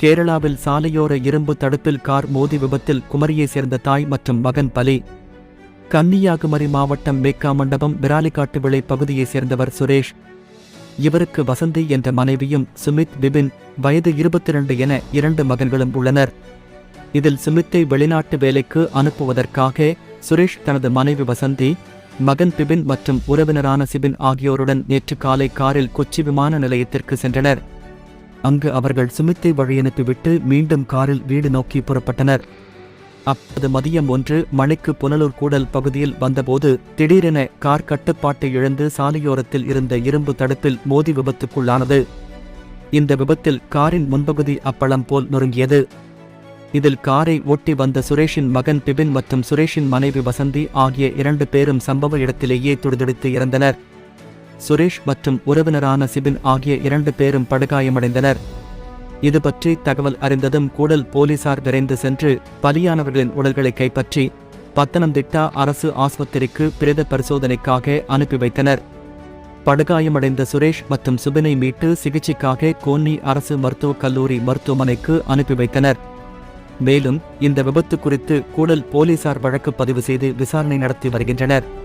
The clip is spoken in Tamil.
கேரளாவில் சாலையோர இரும்பு தடுப்பில் கார் மோதி விபத்தில் குமரியை சேர்ந்த தாய் மற்றும் மகன் பலி. கன்னியாகுமரி மாவட்டம் மேக்கா மண்டபம் விராலிக்காட்டு விளை பகுதியைச் சேர்ந்தவர் சுரேஷ். இவருக்கு வசந்தி என்ற மனைவியும் சுமித் பிபின் வயது இருபத்தி இரண்டு என இரண்டு மகன்களும் உள்ளனர். இதில் சுமித்தை வெளிநாட்டு வேலைக்கு அனுப்புவதற்காக சுரேஷ் தனது மனைவி வசந்தி மகன் பிபின் மற்றும் உறவினரான சிபின் ஆகியோருடன் நேற்று காலை காரில் கொச்சி விமான நிலையத்திற்கு சென்றனர். அங்கு அவர்கள் சுமித்தை வழியனுப்பிவிட்டு மீண்டும் காரில் வீடு நோக்கி புறப்பட்டனர். அப்போது மதியம் ஒன்று மணிக்கு புனலூர் கூடல் பகுதியில் வந்தபோது திடீரென கார் கட்டுப்பாட்டை இழந்து சாலையோரத்தில் இருந்த இரும்பு தடுப்பில் மோதி விபத்துக்குள்ளானது. இந்த விபத்தில் காரின் முன்பகுதி அப்பளம் போல் நொறுங்கியது. இதில் காரை ஓட்டி வந்த சுரேஷின் மகன் பிபின் மற்றும் சுரேஷின் மனைவி வசந்தி ஆகிய இரண்டு பேரும் சம்பவ இடத்திலேயே துடிதுடித்து இறந்தனர். சுரேஷ் மற்றும் உறவினரான சிபின் ஆகிய இரண்டு பேரும் படுகாயமடைந்தனர். இது பற்றி தகவல் அறிந்ததும் கூடல் போலீசார் விரைந்து சென்று பலியானவர்களின் உடல்களை கைப்பற்றி பத்தனம்திட்டா அரசு ஆஸ்பத்திரிக்கு பிரேத பரிசோதனைக்காக அனுப்பி வைத்தனர். படுகாயமடைந்த சுரேஷ் மற்றும் சுபினை மீட்டு சிகிச்சைக்காக கோன்னி அரசு மருத்துவக் கல்லூரி மருத்துவமனைக்கு அனுப்பி வைத்தனர். மேலும் இந்த விபத்து குறித்து கூடல் போலீசார் வழக்கு பதிவு செய்து விசாரணை நடத்தி வருகின்றனர்.